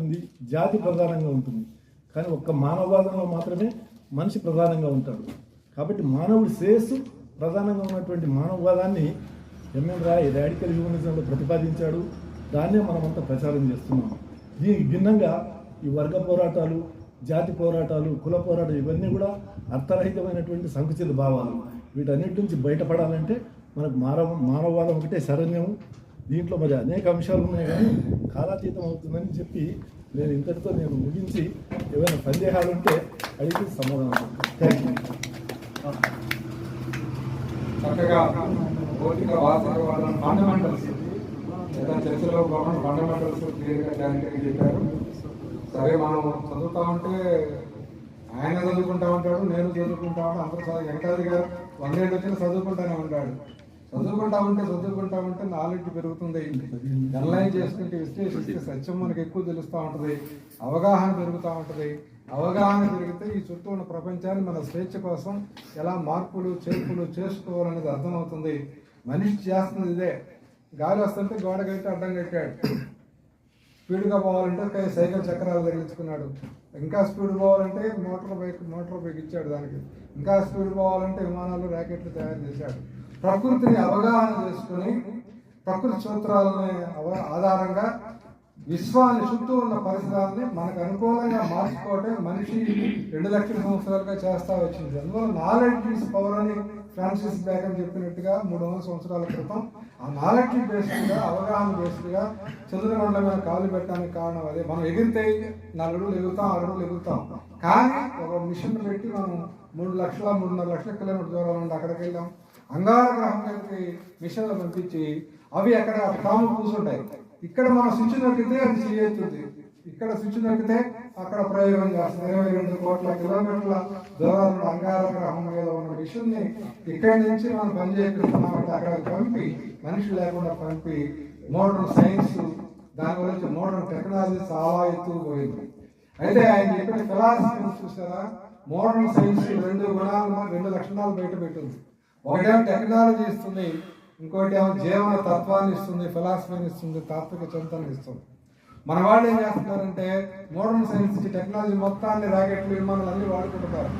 ఉంది జాతి ప్రధానంగా ఉంటుంది. కానీ ఒక్క మానవవాదంలో మాత్రమే మనిషి ప్రధానంగా ఉంటాడు. కాబట్టి మానవుడి శ్రేయస్సు ప్రధానంగా ఉన్నటువంటి మానవవాదాన్ని ఎంఎన్ రాయ్ రాడికల్ హ్యూమనిజంలో ప్రతిపాదించాడు. దాన్నే మనమంతా ప్రచారం చేస్తున్నాం. దీనికి భిన్నంగా ఈ వర్గ పోరాటాలు జాతి పోరాటాలు కుల పోరాటాలు ఇవన్నీ కూడా అర్థరహితమైనటువంటి సంకుచిత భావాలు. వీటన్నిటి నుంచి బయటపడాలంటే మనకు మానవ మానవవాదం ఒకటే శరణ్యము. దీంట్లో మరి అనేక అంశాలు ఉన్నాయి కానీ కాలాతీతం అవుతుందని చెప్పి నేను ఇంతటితో నేను ముగించి ఏమైనా సందేహాలు ఉంటే అడిగి సమాధానం థ్యాంక్ యూ చక్కగా భౌతిక వాతావరణం ఫండమెంటల్స్ లేదా చర్చలో భాగంగా ఫండమెంటల్స్ క్లియర్గా చెప్పారు. సరే మనం చదువుతా ఉంటే ఆయన చదువుకుంటా ఉంటాడు నేను చదువుకుంటా ఉంటాను అందరూ చదువు వెంకటాద్రి గారు వందేళ్ళు వచ్చిన చదువుకుంటానే ఉంటాడు. చదువుకుంటా ఉంటే చదువుకుంటా ఉంటే నాలెడ్జ్ పెరుగుతుంది ఎన్లైన్ చేసుకుంటే విశ్లేషిస్తే సత్యం మనకు ఎక్కువ తెలుస్తూ ఉంటుంది. అవగాహన పెరుగుతూ ఉంటుంది. అవగాహన పెరిగితే ఈ చుట్టూ ఉన్న ప్రపంచాన్ని మన స్వేచ్ఛ కోసం ఎలా మార్పులు చేర్పులు చేసుకోవాలనేది అర్థమవుతుంది. మనిషి చేస్తున్నది ఇదే. గాలి వస్తుంటే గోడ కట్టి అడ్డం కట్టాడు. స్పీడ్గా పోవాలంటే సైకిల్ చక్రాలు తగిలించుకున్నాడు. ఇంకా స్పీడ్ పోవాలంటే మోటార్ బైక్ మోటార్ బైక్ ఇచ్చాడు దానికి. ఇంకా స్పీడ్ పోవాలంటే విమానాలు ర్యాకెట్లు తయారు చేశాడు. ప్రకృతిని అవగాహన చేసుకుని ప్రకృతి సూత్రాలని అవ- ఆధారంగా విశ్వాన్ని చుట్టూ ఉన్న పరిసరాలని మనకు అనుకూలంగా మార్చుకోవటం మనిషి రెండు లక్షల సంవత్సరాలుగా చేస్తా వచ్చింది. అందువల్ల నాలెడ్జ్ ఈస్ పవర్ అని ఫ్రాన్సిస్ బ్యాకన్ చెప్పినట్టుగా మూడు వందల సంవత్సరాల క్రితం ఆ నాలెడ్జ్ బేస్డ్గా అవగాహన బేస్డ్గా చంద్రమండలం మీద కాలు పెట్టడానికి కారణం అదే. మనం ఎగిరితే నాలుగు అడుగులు ఎగురుతాం ఆరు అడుగులు ఎగురుతాం. కానీ ఒక మిషన్ పెట్టి మనం మూడు లక్షల మూడున్నర లక్షల కిలోమీటర్ దూరం నుండి అక్కడికి వెళ్ళాం. అంగారగ్రహం కలిపి మిషన్లు పంపించి అవి అక్కడ తాము కూర్చుంటాయి ఇక్కడ మనం స్విచ్ నొక్కితే అది చేయొచ్చుంది. ఇక్కడ స్విచ్ నొక్కితే అక్కడ ప్రయోగం చేస్తుంది. ఇరవై రెండు కోట్ల కిలోమీటర్ల దూరంలో అంగారగ్రహం మీద ఉన్న మిషన్ని ఇక్కడి నుంచి మనం పని చేపిస్తున్నామంటే అక్కడ పంపి మనిషి లేకుండా పంపి మోడర్న్ సైన్స్ దాని గురించి మోడర్న్ టెక్నాలజీ చాలా ఎత్తు పోయింది. అయితే ఆయన చెప్పిన ఫిలాసఫీ చూసారా? మోడర్న్ సైన్స్ రెండు గుణాలు రెండు లక్షణాలు బయట పెట్టింది. ఒకటేమో టెక్నాలజీ ఇస్తుంది ఇంకోటి ఏమో జీవన తత్వాన్ని ఇస్తుంది ఫిలాసఫీని ఇస్తుంది తాత్విక చింతనని ఇస్తుంది. మన వాళ్ళు ఏం చేస్తున్నారంటే మోడర్న్ సైన్స్కి టెక్నాలజీ మొత్తాన్ని ర్యాకెట్లు విమానాలు అన్నీ వాడుకుంటున్నారు.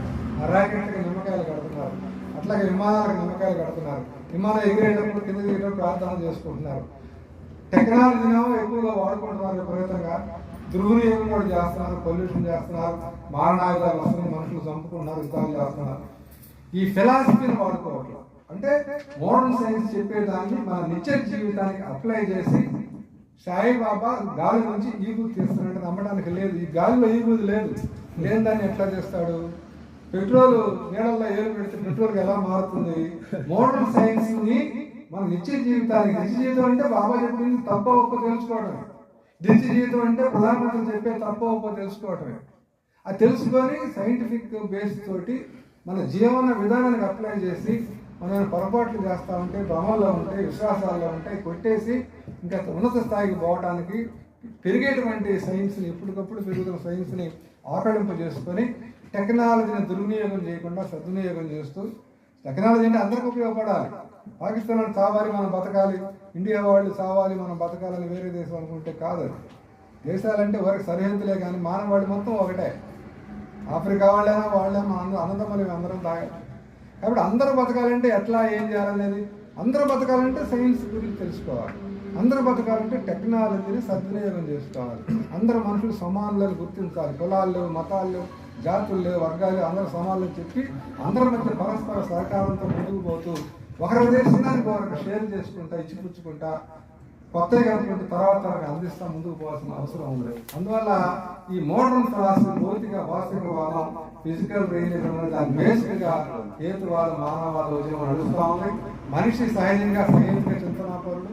ఆ ర్యాకెట్కి నిమ్మకాయలు కడుతున్నారు. అట్లాగే విమానాలకు నిమ్మకాయలు కడుతున్నారు. విమానం ఎగిరేటప్పుడు కింద దిగేటప్పుడు ప్రార్థన చేసుకుంటున్నారు. టెక్నాలజీనేమో ఎక్కువగా వాడుకుంటున్నారు విపరీతంగా. దుర్వినియోగం కూడా చేస్తున్నారు పొల్యూషన్ చేస్తున్నారు. మారణాయుధాలు వస్తున్నాయి మనుషులు చంపుకుంటున్నారు యుద్ధాలు చేస్తున్నారు. ఈ ఫిలాసఫీని వాడుకోవట్లేదు అంటే మోడర్న్ సైన్స్ చెప్పేదాన్ని మన నిత్య జీవితానికి అప్లై చేసి సాయిబాబా గాలి నుంచి ఈగురు తీస్తున్నట్టు నమ్మడానికి లేదు. ఈ గాలిలో ఈగురు లేదు. లేని దాన్ని ఎట్లా చేస్తాడు? పెట్రోల్ నీళ్ళల్లో ఏరు పెడితే పెట్రోల్ ఎలా మారుతుంది? మోడర్న్ సైన్స్ని మన నిత్య జీవితానికి నిత్య జీవితం అంటే బాబా చెప్పింది తప్ప ఒక్క తెలుసుకోవడమే నిత్య జీవితం అంటే ప్రధానమంత్రి చెప్పే తప్ప ఒక్క తెలుసుకోవడమే అది తెలుసుకొని సైంటిఫిక్ బేస్ తోటి మన జీవన విధానానికి అప్లై చేసి మనం పొరపాట్లు చేస్తూ ఉంటే భ్రమల్లో ఉంటే విశ్వాసాల్లో ఉంటే కొట్టేసి ఇంకా ఉన్నత స్థాయికి పోవడానికి పెరిగేటువంటి సైన్స్ని ఎప్పటికప్పుడు పెరుగుతున్న సైన్స్ని ఆకళింపు చేసుకొని టెక్నాలజీని దుర్వినియోగం చేయకుండా సద్వినియోగం చేస్తూ టెక్నాలజీ అంటే అందరికి ఉపయోగపడాలి. పాకిస్తాన్ వాళ్ళు చావాలి మనం బతకాలి. ఇండియా వాళ్ళు చావాలి మనం బతకాలని వేరే దేశం అనుకుంటే కాదు దేశాలంటే వరకు సరిహద్దులే కానీ మానవాళి మొత్తం ఒకటే. ఆఫ్రికా వాళ్ళైనా వాళ్ళే మన అందరం అనంతమని అందరం తాగాలి కాబట్టి అందరూ బతకాలంటే ఎట్లా ఏం చేయాలనేది? అందరూ బతకాలంటే సైన్స్ గురించి తెలుసుకోవాలి. అందరూ బతకాలంటే టెక్నాలజీని సద్వినియోగం చేసుకోవాలి. అందరు మనుషులు సమానులను గుర్తించాలి. కులాలు మతాలు జాతులు వర్గాలు అందరూ సమానులు చెప్పి అందరి మధ్య పరస్పర సహకారంతో ముందుకు పోతూ ఒకరి దేశానికి ఒకరికి షేర్ చేసుకుంటా ఇచ్చిపుచ్చుకుంటా కొత్తగా ఉన్నటువంటి తర్వాత అందిస్తా ముందుకు పోవాల్సిన అవసరం ఉంది. అందువల్ల ఈ మోడర్న్ ఫిలాసఫీ భౌతిక వాస్తవికవాదం ఫిజికల్ రియలిజం దాని బేసిక్గా హేతువాదం మానవవాద ఉద్యమం నడుస్తూ ఉంది. మనిషి సహజంగా సైనిక చింతనాపరుడు.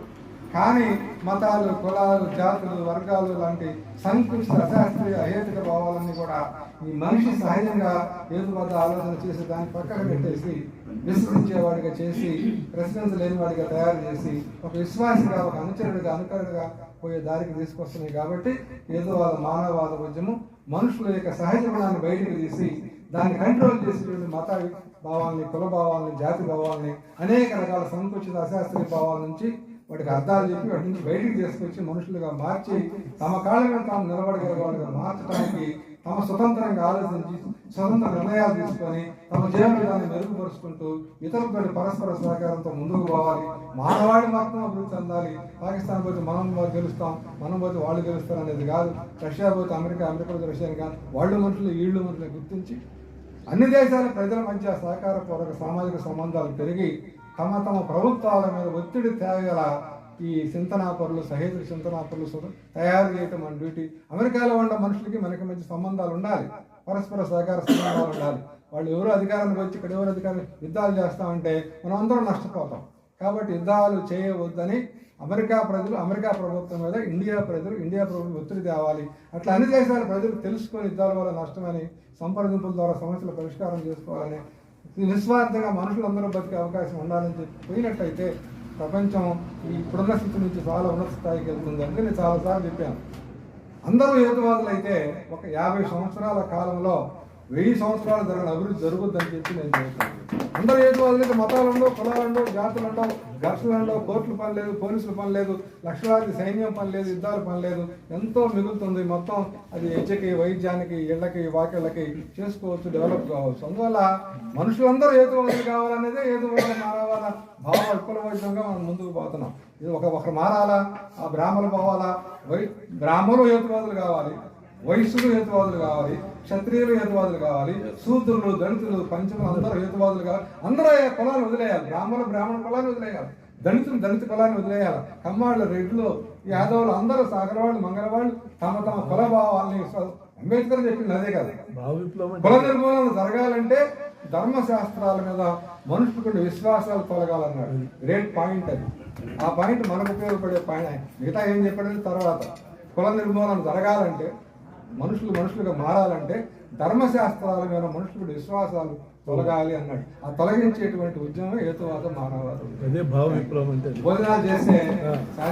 కానీ మతాలు కులాలు జాతులు వర్గాలు లాంటి సంక్లిష్ట అశాస్త్రీయ అహేతుక భావాలన్నీ కూడా ఈ మనిషి సహజంగా హేతుబద్ధ ఆలోచన చేసి దాన్ని పక్కన పెట్టేసి విశ్వసించేవాడిగా చేసి ప్రెసిడెన్స్ లేనివాడిగా తయారు చేసి ఒక విశ్వాసగా ఒక అనుచరుడిగా అనుకరణగా పోయే దారికి తీసుకొస్తున్నాయి కాబట్టి ఏదో వాళ్ళ మానవవాద ఉద్యమం మనుషుల యొక్క సహజ గుణాన్ని బయటకు తీసి దాన్ని కంట్రోల్ చేసేటువంటి మత భావాల్ని కుల భావాల్ని జాతి భావాల్ని అనేక రకాల సంకుచిత అశాస్త్రీయ భావాల నుంచి వాటికి అర్థాలు చెప్పి వాటి నుంచి బయటికి తీసుకొచ్చి మనుషులుగా మార్చి తమ కాళ్ళ తాము నిలబడగలిగే వాళ్ళుగా మార్చడానికి తమ స్వతంత్రంగా ఆలోచించి స్వతంత్ర నిర్ణయాలు తీసుకొని తమ జీవనాన్ని మెరుగుపరుచుకుంటూ ఇతరులతో పరస్పర సహకారంతో ముందుకు పోవాలి. మానవాడి మాత్రం అభివృద్ధి చెందాలి. పాకిస్తాన్ పోతే మనం గెలుస్తాం మనం పోతే వాళ్ళు గెలుస్తారు అనేది కాదు. రష్యా పోతే అమెరికా అమెరికా పోతే రష్యా కాదు. వాళ్ళు మనుషులు వీళ్ళు మనుషులు గుర్తించి అన్ని దేశాల ప్రజల మధ్య సహకారపూర్వక సామాజిక సంబంధాలు పెరిగి తమ తమ ప్రభుత్వాల మీద ఒత్తిడి తేగల ఈ చింతనాపరులు సహేతుల చింతనాపరులు తయారు చేయటం మన డ్యూటీ. అమెరికాలో ఉన్న మనుషులకి మనకి మంచి సంబంధాలు ఉండాలి. పరస్పర సహకార సంబంధాలు ఉండాలి. వాళ్ళు ఎవరు అధికారానికి వచ్చి ఇక్కడ ఎవరు అధికారం యుద్ధాలు చేస్తామంటే మనం అందరం నష్టపోతాం. కాబట్టి యుద్ధాలు చేయవద్దని అమెరికా ప్రజలు అమెరికా ప్రభుత్వం మీద ఇండియా ప్రజలు ఇండియా ప్రభుత్వం ఒత్తిడి తేవాలి. అట్లా అన్ని దేశాల ప్రజలు తెలుసుకొని యుద్ధాల వల్ల నష్టమని సంప్రదింపుల ద్వారా సమస్యల పరిష్కారం చేసుకోవాలని నిస్వార్థంగా మనుషులందరూ బతికే అవకాశం ఉండాలని చెప్పి పోయినట్టయితే ప్రపంచం ఈ ఇప్పుడున్న స్థితి నుంచి చాలా ఉన్నత స్థాయికి వెళ్తుంది అంటే నేను చాలాసార్లు చెప్పాను. అందరూ యువతవాదులు అయితే ఒక యాభై సంవత్సరాల కాలంలో వెయ్యి సంవత్సరాలు జరిగిన అభివృద్ధి జరుగుద్దని చెప్పి నేను చెబుతాను. అందరూ ఏదో అయితే మతాలుండో కులాలుండో జాతులుండో ఘర్షణలుండో కోర్టులు పని లేదు పోలీసులు పని లేదు లక్షలాది సైన్యం పని లేదు యుద్ధాలు పని లేదు ఎంతో మిగులుతుంది మొత్తం. అది హెచ్చకి వైద్యానికి ఇళ్ళకి వాకిళ్ళకి చేసుకోవచ్చు డెవలప్ కావచ్చు. అందువల్ల మనుషులందరూ హేతువాదులు కావాలనేదే ఏదో మానవాల భావ విప్లవోద్యంగా మనం ముందుకు పోతున్నాం. ఇది ఒక ఒకరు మారాలా? ఆ బ్రాహ్మణులు పోవాలా? వై బ్రాహ్మణులు ఏతువాదులు కావాలి? వైశ్యులు హేతువాదులు కావాలి క్షత్రియులు హేతువాదులు కావాలి శూద్రులు దళితులు పంచములు అందరూ హేతువాదులు కావాలి. అందరూ ఆ కులాన్ని వదిలేయాలి? బ్రాహ్మణులు బ్రాహ్మణ కులాన్ని వదిలేయాలి. దళితులు దళిత కులాన్ని వదిలేయాలి. కమ్మాళ్ళు రెడ్లు యాదవులు అందరూ సాగరవాళ్ళు మంగళవాళ్ళు తమ తమ కుల భావాలని అంబేద్కర్ చెప్పింది అదే కదా. కుల నిర్మూలన జరగాలంటే ధర్మశాస్త్రాల మీద మనుషులకు విశ్వాసాలు తొలగాలన్నాడు. గ్రేట్ పాయింట్ అది. ఆ పాయింట్ మనకు ఉపయోగపడే పాయింట్ మిగతా ఏం చెప్పాడని తర్వాత. కుల నిర్మూలన జరగాలంటే మనుషులు మనుషులుగా మారాలంటే ధర్మశాస్త్రాల మీద మనుషులకు విశ్వాసాలు తొలగాలి అన్నాడు. ఆ తొలగించేటువంటి ఉద్యమం హేతువాద మానవాదం అదే భావ విప్లవం అంటే భోజనాలు చేస్తే